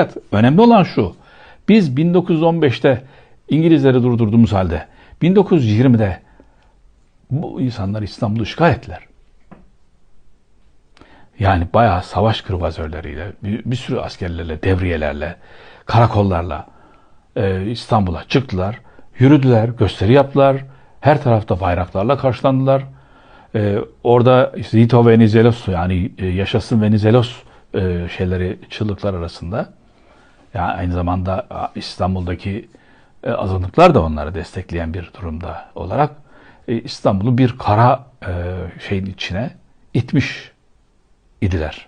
Evet, önemli olan şu. Biz 1915'te İngilizleri durdurduğumuz halde 1920'de bu insanlar İstanbul'u işgal ettiler. Yani bayağı savaş kırvazörleriyle, bir, bir sürü askerlerle, devriyelerle, karakollarla e, İstanbul'a çıktılar. Yürüdüler, gösteri yaptılar. Her tarafta bayraklarla karşılandılar. E, orada Zito Venizelos yani e, yaşasın Venizelos e, şeyleri çığlıklar arasında. Yani aynı zamanda İstanbul'daki e, azınlıklar da onları destekleyen bir durumda olarak e, İstanbul'u bir kara e, şeyin içine itmiş idiler.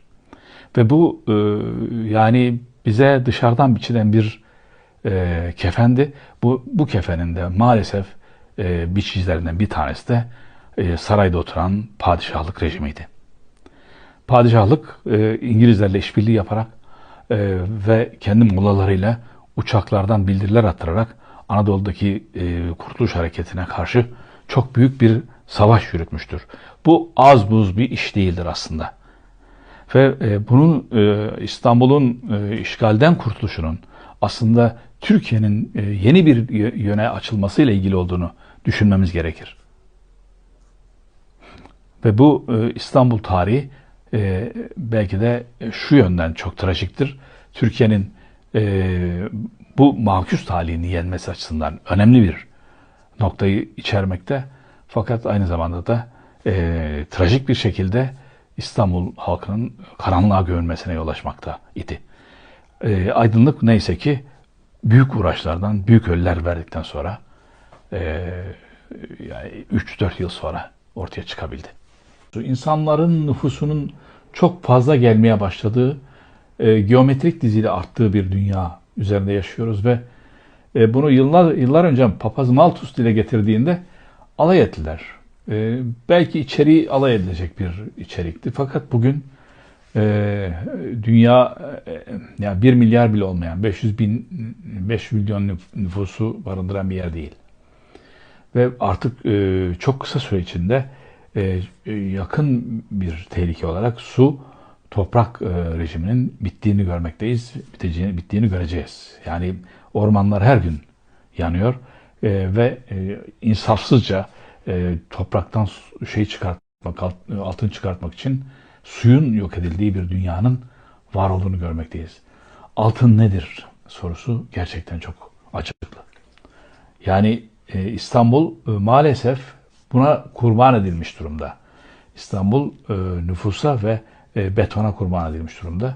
Ve bu yani bize dışarıdan biçilen bir kefendi. Bu, bu kefenin de maalesef biçicilerinden bir tanesi de sarayda oturan padişahlık rejimiydi. Padişahlık İngilizlerle işbirliği yaparak e, ve kendi mollalarıyla uçaklardan bildiriler attırarak Anadolu'daki e, Kurtuluş Hareketi'ne karşı çok büyük bir savaş yürütmüştür. Bu az buz bir iş değildir aslında. Ve e, bunun e, İstanbul'un e, işgalden kurtuluşunun aslında Türkiye'nin e, yeni bir yöne açılmasıyla ilgili olduğunu düşünmemiz gerekir. Ve bu e, İstanbul tarihi e, belki de şu yönden çok trajiktir. Türkiye'nin e, bu makus talihini yenmesi açısından önemli bir noktayı içermekte. Fakat aynı zamanda da e, trajik bir şekilde İstanbul halkının karanlığa gömülmesine yol açmakta idi. E, aydınlık neyse ki büyük uğraşlardan, büyük ölüler verdikten sonra e, yani 3-4 yıl sonra ortaya çıkabildi. İnsanların nüfusunun çok fazla gelmeye başladığı, e, geometrik diziyle arttığı bir dünya üzerinde yaşıyoruz ve e, bunu yıllar yıllar önce Papaz Malthus dile getirdiğinde alay ettiler. E, belki içeriği alay edilecek bir içerikti. Fakat bugün e, dünya e, yani 1 milyar bile olmayan 500 bin 5 milyon nüfusu barındıran bir yer değil. Ve artık e, çok kısa süre içinde e, yakın bir tehlike olarak su toprak e, rejiminin bittiğini görmekteyiz. Biteceğini, bittiğini göreceğiz. Yani ormanlar her gün yanıyor e, ve e, insafsızca e, topraktan şey çıkartmak, alt, altın çıkartmak için suyun yok edildiği bir dünyanın var olduğunu görmekteyiz. Altın nedir sorusu gerçekten çok açıklı. Yani e, İstanbul e, maalesef buna kurban edilmiş durumda. İstanbul e, nüfusa ve e, betona kurban edilmiş durumda.